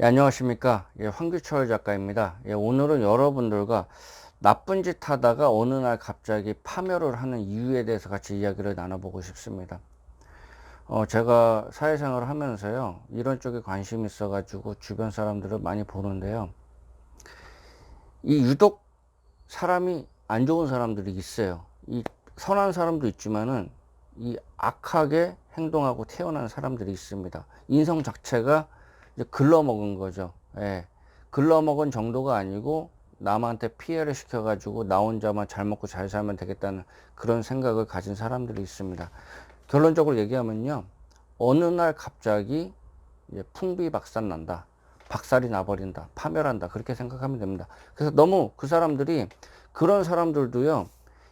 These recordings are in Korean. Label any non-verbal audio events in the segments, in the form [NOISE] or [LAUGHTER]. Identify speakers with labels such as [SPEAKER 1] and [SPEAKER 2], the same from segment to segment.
[SPEAKER 1] 예, 안녕하십니까. 예, 황규철 작가입니다. 예, 오늘은 여러분들과 나쁜 짓 하다가 어느 날 갑자기 파멸을 하는 이유에 대해서 같이 이야기를 나눠보고 싶습니다. 어, 제가 사회생활을 하면서요, 이런 쪽에 관심이 있어가지고 주변 사람들을 많이 보는데요. 이 유독 사람이 안 좋은 사람들이 있어요. 이 선한 사람도 있지만은 이 악하게 행동하고 태어난 사람들이 있습니다. 인성 자체가 이제 글러먹은 거죠. 예. 글러먹은 정도가 아니고 남한테 피해를 시켜가지고 나 혼자만 잘 먹고 잘 살면 되겠다는 그런 생각을 가진 사람들이 있습니다. 결론적으로 얘기하면요. 어느 날 갑자기 이제 풍비 박산 난다. 박살이 나버린다. 파멸한다. 그렇게 생각하면 됩니다. 그래서 너무 그 사람들이 그런 사람들도요.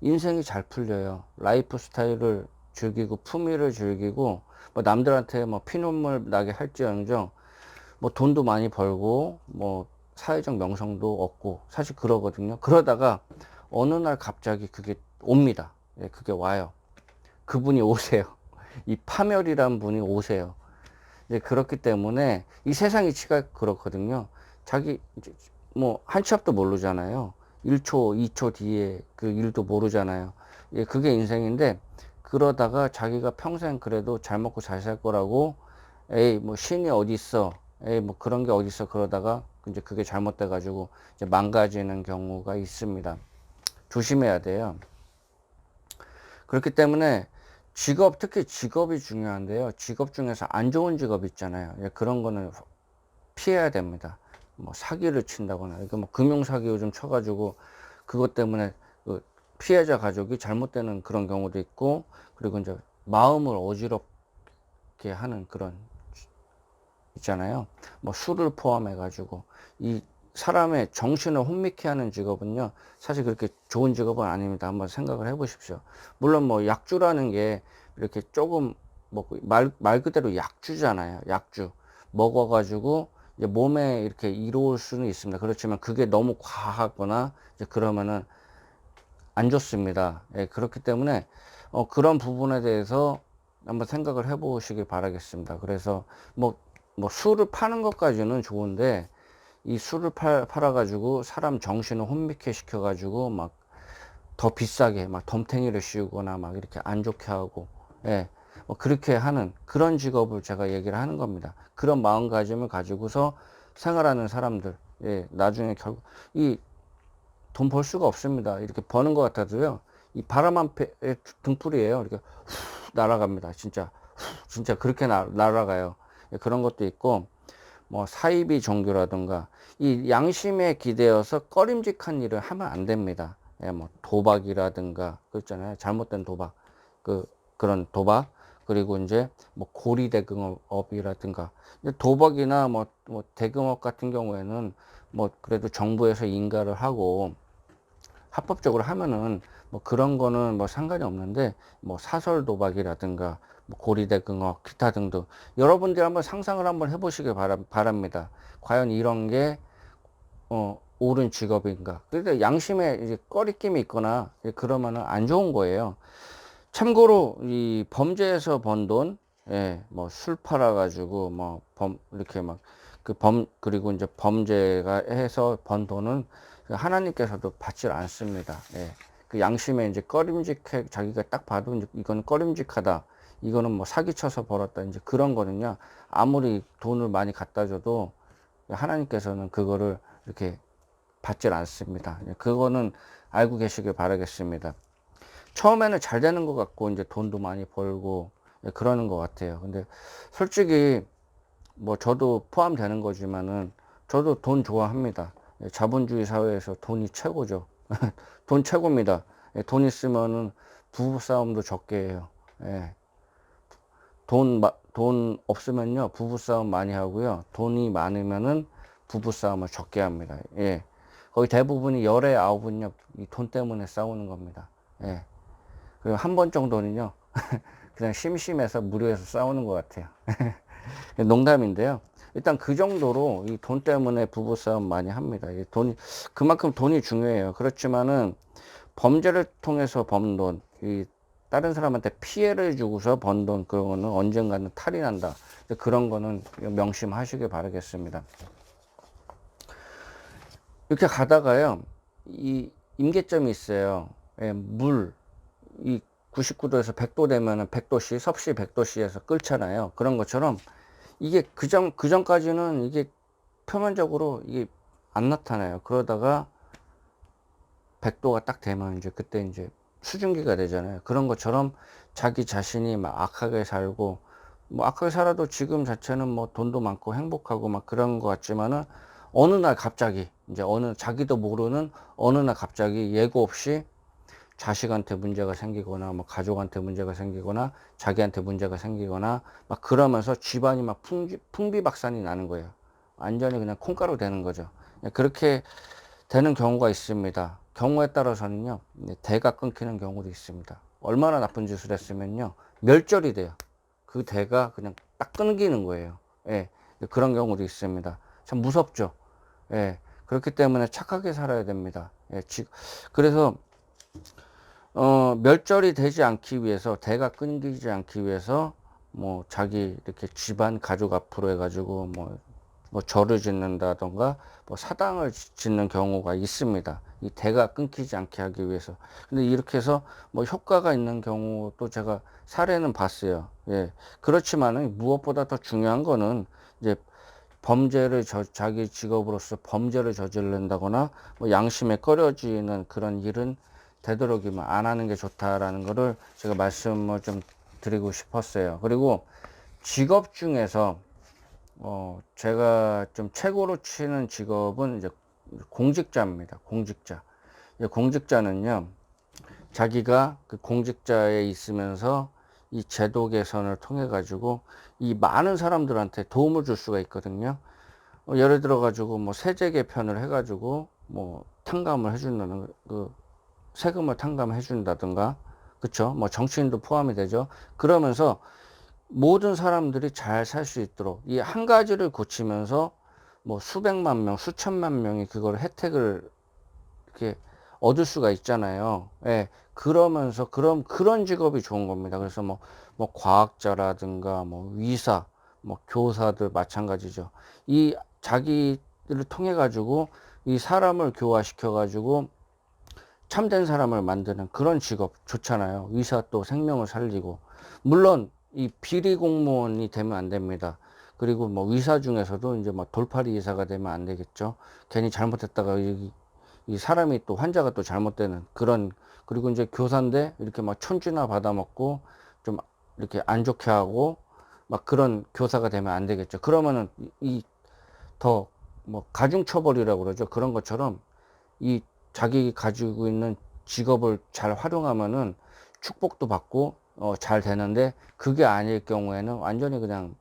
[SPEAKER 1] 인생이 잘 풀려요. 라이프 스타일을 즐기고 품위를 즐기고 뭐 남들한테 뭐 피눈물 나게 할지언정 뭐 돈도 많이 벌고 뭐 사회적 명성도 얻고 사실 그러거든요. 그러다가 어느 날 갑자기 그게 옵니다. 예, 그게 와요. 그분이 오세요. [LAUGHS] 이 파멸이란 분이 오세요. 이제 그렇기 때문에 이 세상 이치가 그렇거든요. 자기 뭐 한치 앞도 모르잖아요. 1초, 2초 뒤에 그 일도 모르잖아요. 예, 그게 인생인데 그러다가 자기가 평생 그래도 잘 먹고 잘 살 거라고 에이 뭐 신이 어디 있어 에이 뭐 그런 게 어디 있어 그러다가 이제 그게 잘못돼 가지고 이제 망가지는 경우가 있습니다. 조심해야 돼요. 그렇기 때문에 직업 특히 직업이 중요한데요. 직업 중에서 안 좋은 직업 있잖아요. 예, 그런 거는 피해야 됩니다. 뭐 사기를 친다거나 이거 뭐 금융 사기 요즘 쳐가지고 그것 때문에 그 피해자 가족이 잘못되는 그런 경우도 있고 그리고 이제 마음을 어지럽게 하는 그런 있잖아요. 뭐 술을 포함해 가지고 이 사람의 정신을 혼미케 하는 직업은요, 사실 그렇게 좋은 직업은 아닙니다. 한번 생각을 해 보십시오. 물론 뭐 약주라는 게 이렇게 조금 뭐 말, 말 그대로 약주잖아요. 약주. 먹어가지고 이제 몸에 이렇게 이로울 수는 있습니다. 그렇지만 그게 너무 과하거나 이제 그러면은 안 좋습니다. 예, 그렇기 때문에 어, 그런 부분에 대해서 한번 생각을 해 보시길 바라겠습니다. 그래서 뭐, 뭐 술을 파는 것까지는 좋은데 이 술을 팔, 팔아가지고 사람 정신을 혼미케 시켜가지고 막 더 비싸게 막 덤탱이를 씌우거나 막 이렇게 안 좋게 하고 예, 뭐 그렇게 하는 그런 직업을 제가 얘기를 하는 겁니다. 그런 마음가짐을 가지고서 생활하는 사람들, 예, 나중에 결국 이 돈 벌 수가 없습니다. 이렇게 버는 것 같아도요, 이 바람 한 패, 등불이에요. 이렇게 후 날아갑니다. 진짜, 후, 진짜 그렇게 나, 날아가요. 예, 그런 것도 있고, 뭐 사이비 종교라든가 이 양심에 기대어서 꺼림직한 일을 하면 안 됩니다. 예, 뭐 도박이라든가 그렇잖아요. 잘못된 도박, 그 그런 도박 그리고 이제 뭐 고리 대금업이라든가 도박이나 뭐, 뭐 대금업 같은 경우에는 뭐 그래도 정부에서 인가를 하고 합법적으로 하면은 뭐 그런 거는 뭐 상관이 없는데 뭐 사설 도박이라든가 뭐 고리대금업 기타 등등 여러분들 한번 상상을 한번 해보시길 바랍니다. 과연 이런 게 어, 옳은 직업인가? 그러니까 양심에 이제 꺼리낌이 있거나 그러면은 안 좋은 거예요. 참고로 이 범죄에서 번 돈, 예, 뭐 술 팔아 가지고 뭐 범 이렇게 막 그 범 그리고 이제 범죄가 해서 번 돈은 하나님께서도 받질 않습니다. 예. 그 양심에 이제 꺼림직해 자기가 딱 봐도 이제 이거는 꺼림직하다. 이거는 뭐 사기쳐서 벌었다. 이제 그런 거는요. 아무리 돈을 많이 갖다 줘도 하나님께서는 그거를 이렇게 받질 않습니다. 예, 그거는 알고 계시길 바라겠습니다. 처음에는 잘 되는 것 같고 이제 돈도 많이 벌고 예, 그러는 것 같아요. 근데 솔직히 뭐 저도 포함되는 거지만은 저도 돈 좋아합니다. 예, 자본주의 사회에서 돈이 최고죠. [LAUGHS] 돈 최고입니다. 예, 돈 있으면은 부부 싸움도 적게 해요. 예. 돈, 돈 없으면요, 부부 싸움 많이 하고요. 돈이 많으면은 부부 싸움을 적게 합니다. 예. 거의 대부분이 열의 아홉은요, 이 돈 때문에 싸우는 겁니다. 예. 그리고 한 번 정도는요, [LAUGHS] 그냥 심심해서 무료해서 싸우는 것 같아요. [LAUGHS] 농담인데요. 일단 그 정도로 이 돈 때문에 부부싸움 많이 합니다. 돈이, 그만큼 돈이 중요해요. 그렇지만은 범죄를 통해서 번 돈, 이 다른 사람한테 피해를 주고서 번 돈 그런 거는 언젠가는 탈이 난다. 그런 거는 명심하시길 바라겠습니다. 이렇게 가다가요, 이 임계점이 있어요. 예, 물, 이 99도에서 100도 되면은 100도씨, 섭씨 100도씨에서 끓잖아요. 그런 것처럼 이게 그전, 그전까지는 이게 표면적으로 이게 안 나타나요. 그러다가 100도가 딱 되면 이제 그때 이제 수증기가 되잖아요. 그런 것처럼 자기 자신이 막 악하게 살고 뭐 악하게 살아도 지금 자체는 뭐 돈도 많고 행복하고 막 그런 것 같지만은 어느 날 갑자기 이제 어느 자기도 모르는 어느 날 갑자기 예고 없이 자식한테 문제가 생기거나 뭐 가족한테 문제가 생기거나 자기한테 문제가 생기거나 막 그러면서 집안이 막 풍비, 풍비박산이 나는 거예요. 완전히 그냥 콩가루 되는 거죠. 그렇게 되는 경우가 있습니다. 경우에 따라서는요, 대가 끊기는 경우도 있습니다. 얼마나 나쁜 짓을 했으면요, 멸절이 돼요. 그 대가 그냥 딱 끊기는 거예요. 예, 그런 경우도 있습니다. 참 무섭죠. 예, 그렇기 때문에 착하게 살아야 됩니다. 예, 지, 그래서, 어, 멸절이 되지 않기 위해서, 대가 끊기지 않기 위해서, 뭐, 자기 이렇게 집안 가족 앞으로 해가지고, 뭐, 뭐 절을 짓는다던가 뭐 사당을 짓는 경우가 있습니다. 이 대가 끊기지 않게 하기 위해서. 근데 이렇게 해서 뭐 효과가 있는 경우도 제가 사례는 봤어요. 예. 그렇지만은 무엇보다 더 중요한 거는 이제 범죄를 저, 자기 직업으로서 범죄를 저지른다거나 뭐 양심에 꺼려지는 그런 일은 되도록이면 안 하는 게 좋다라는 거를 제가 말씀을 좀 드리고 싶었어요. 그리고 직업 중에서 어, 제가 좀 최고로 치는 직업은 이제 공직자입니다. 공직자. 공직자는요, 자기가 그 공직자에 있으면서 이 제도 개선을 통해 가지고 이 많은 사람들한테 도움을 줄 수가 있거든요. 어, 예를 들어 가지고 뭐 세제 개편을 해 가지고 뭐 탕감을 해준다는 그 세금을 탕감해 준다든가 그쵸 뭐 정치인도 포함이 되죠 그러면서 모든 사람들이 잘 살 수 있도록 이 한 가지를 고치면서 뭐 수백만 명, 수천만 명이 그걸 혜택을 이렇게 얻을 수가 있잖아요. 예. 그러면서 그런 그런 직업이 좋은 겁니다. 그래서 뭐 뭐 과학자라든가 뭐 위사, 뭐 교사들 마찬가지죠. 이 자기를 통해 가지고 이 사람을 교화시켜 가지고 참된 사람을 만드는 그런 직업 좋잖아요. 의사 또 생명을 살리고 물론 이 비리 공무원이 되면 안 됩니다. 그리고 뭐 의사 중에서도 이제 뭐 돌팔이 의사가 되면 안 되겠죠. 괜히 잘못했다가 이, 이 사람이 또 환자가 또 잘못되는 그런 그리고 이제 교사인데 이렇게 막 천쥐나 받아먹고 좀 이렇게 안 좋게 하고 막 그런 교사가 되면 안 되겠죠. 그러면은 이 더 뭐 가중처벌이라고 그러죠. 그런 것처럼 이 자기 가지고 있는 직업을 잘 활용하면은 축복도 받고 어, 잘 되는데 그게 아닐 경우에는 완전히 그냥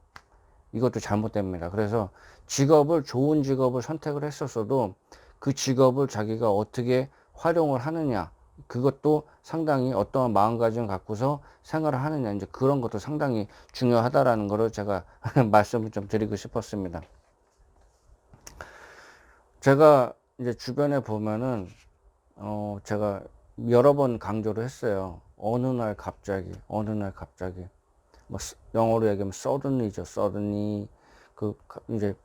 [SPEAKER 1] 이것도 잘못됩니다. 그래서 직업을 좋은 직업을 선택을 했었어도 그 직업을 자기가 어떻게 활용을 하느냐 그것도 상당히 어떠한 마음가짐 갖고서 생활을 하느냐 이제 그런 것도 상당히 중요하다라는 거를 제가 [LAUGHS] 말씀을 좀 드리고 싶었습니다. 제가 이제 주변에 보면은 어 제가 여러 번 강조를 했어요. 어느 날 갑자기, 어느 날 갑자기. 뭐, 영어로 얘기하면 suddenly죠. suddenly. 그, 이제,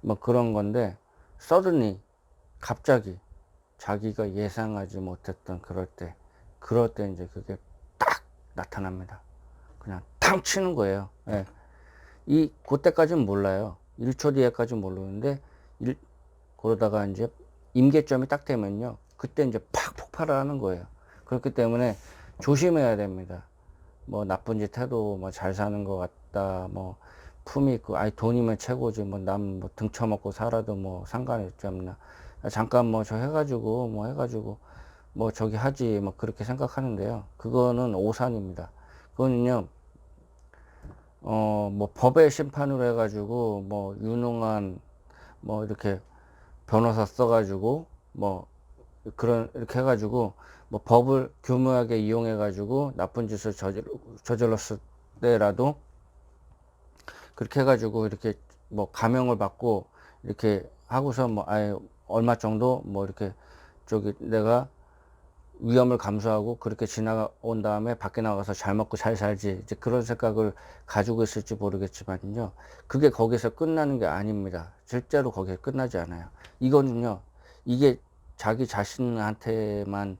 [SPEAKER 1] 뭐 그런 건데, suddenly. 갑자기. 자기가 예상하지 못했던 그럴 때, 그럴 때 이제 그게 딱 나타납니다. 그냥 탕 치는 거예요. 예. 이, 그때까지는 몰라요. 1초 뒤에까지 모르는데, 일, 그러다가 이제 임계점이 딱 되면요. 그때 이제 팍 폭발을 하는 거예요. 그렇기 때문에 조심해야 됩니다. 뭐 나쁜 짓 해도 뭐 잘 사는 것 같다. 뭐 품이 있고 아니 돈이면 최고지 뭐남뭐 등쳐먹고 살아도 뭐 상관이 없지 않나. 잠깐 뭐 저 해가지고 뭐 해가지고 뭐 저기 하지 뭐 그렇게 생각하는데요. 그거는 오산입니다. 그거는요. 어 뭐 법의 심판으로 해가지고 뭐 유능한 뭐 이렇게 변호사 써가지고 뭐 그런 이렇게 해가지고 뭐 법을 교묘하게 이용해가지고 나쁜 짓을 저질, 저질렀을 때라도 그렇게 해가지고 이렇게 뭐 감형을 받고 이렇게 하고서 뭐 아예 얼마 정도 뭐 이렇게 저기 내가 위험을 감수하고 그렇게 지나온 다음에 밖에 나가서 잘 먹고 잘 살지 이제 그런 생각을 가지고 있을지 모르겠지만요. 그게 거기서 끝나는 게 아닙니다. 실제로 거기서 끝나지 않아요. 이거는요 이게 자기 자신한테만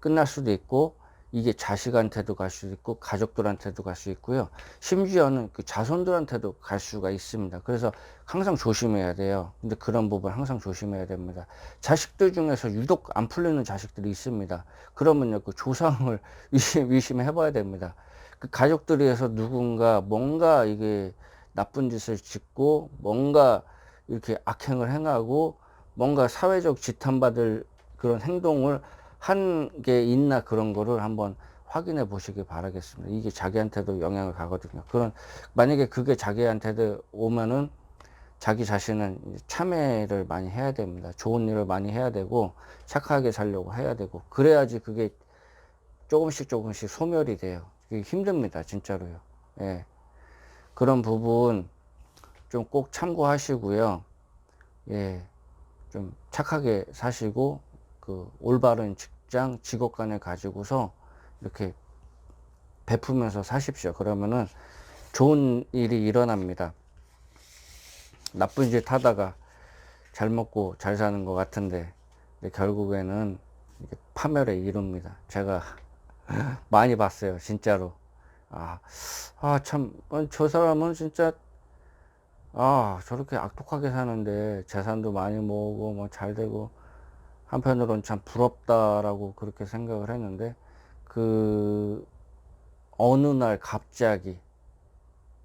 [SPEAKER 1] 끝날 수도 있고 이게 자식한테도 갈 수도 있고 가족들한테도 갈 수 있고요. 심지어는 그 자손들한테도 갈 수가 있습니다. 그래서 항상 조심해야 돼요. 근데 그런 부분 항상 조심해야 됩니다. 자식들 중에서 유독 안 풀리는 자식들이 있습니다. 그러면요 그 조상을 [LAUGHS] 위심, 위심해 봐야 됩니다. 그 가족들에서 누군가 뭔가 이게 나쁜 짓을 짓고 뭔가 이렇게 악행을 행하고 뭔가 사회적 지탄받을 그런 행동을 한 게 있나 그런 거를 한번 확인해 보시기 바라겠습니다. 이게 자기한테도 영향을 가거든요. 그런 만약에 그게 자기한테도 오면은 자기 자신은 참회를 많이 해야 됩니다. 좋은 일을 많이 해야 되고 착하게 살려고 해야 되고 그래야지 그게 조금씩 조금씩 소멸이 돼요. 힘듭니다. 진짜로요. 예. 그런 부분 좀 꼭 참고하시고요. 예. 좀 착하게 사시고 그 올바른 직장 직업관을 가지고서 이렇게 베푸면서 사십시오. 그러면은 좋은 일이 일어납니다. 나쁜 짓 하다가 잘 먹고 잘 사는 것 같은데 결국에는 파멸에 이릅니다. 제가 [LAUGHS] 많이 봤어요. 진짜로. 아, 아, 참, 어, 저 사람은 진짜, 아, 저렇게 악독하게 사는데 재산도 많이 모으고 뭐 잘 되고 한편으로는 참 부럽다라고 그렇게 생각을 했는데 그 어느 날 갑자기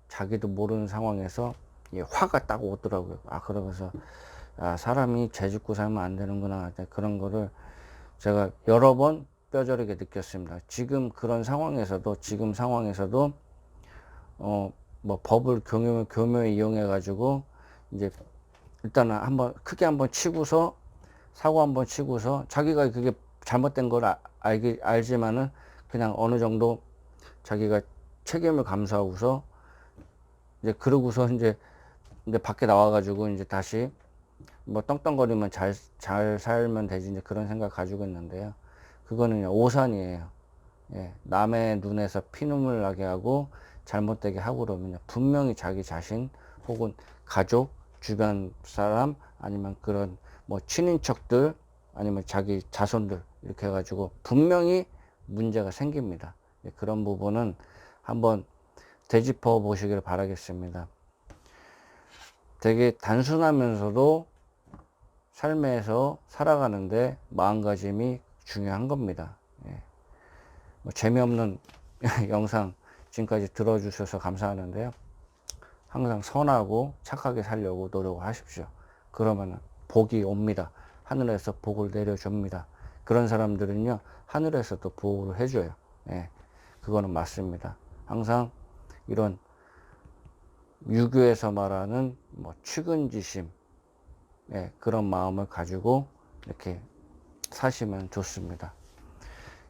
[SPEAKER 1] 자기도 모르는 상황에서 이 화가 딱 오더라고요. 아 그러면서 아, 사람이 죄 짓고 살면 안 되는구나 그런 거를 제가 여러 번 뼈저리게 느꼈습니다. 지금 그런 상황에서도 지금 상황에서도 어 뭐 법을 교묘 교묘히 이용해 가지고 이제 일단은 한번 크게 한번 치고서 사고 한번 치고서 자기가 그게 잘못된 걸 아- 알기 알지만은 그냥 어느 정도 자기가 책임을 감수하고서 이제 그러고서 이제 이제 밖에 나와가지고 이제 다시 뭐 떵떵거리면 잘, 잘 살면 되지 이제 그런 생각 가지고 있는데요. 그거는 오산이에요. 예, 남의 눈에서 피눈물 나게 하고 잘못되게 하고 그러면 분명히 자기 자신 혹은 가족, 주변 사람 아니면 그런 뭐 친인척들 아니면 자기 자손들 이렇게 해가지고 분명히 문제가 생깁니다. 예, 그런 부분은 한번 되짚어 보시길 바라겠습니다. 되게 단순하면서도 삶에서 살아가는데 마음가짐이 중요한 겁니다. 예. 뭐 재미없는 [LAUGHS] 영상 지금까지 들어주셔서 감사하는데요. 항상 선하고 착하게 살려고 노력하십시오. 그러면 복이 옵니다. 하늘에서 복을 내려줍니다. 그런 사람들은요, 하늘에서도 보호를 해줘요. 예, 그거는 맞습니다. 항상 이런 유교에서 말하는 뭐 측은지심, 예, 그런 마음을 가지고 이렇게 사시면 좋습니다.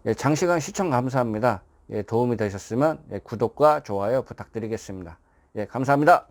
[SPEAKER 1] 예, 장시간 시청 감사합니다. 예, 도움이 되셨으면 예, 구독과 좋아요 부탁드리겠습니다. 예, 감사합니다.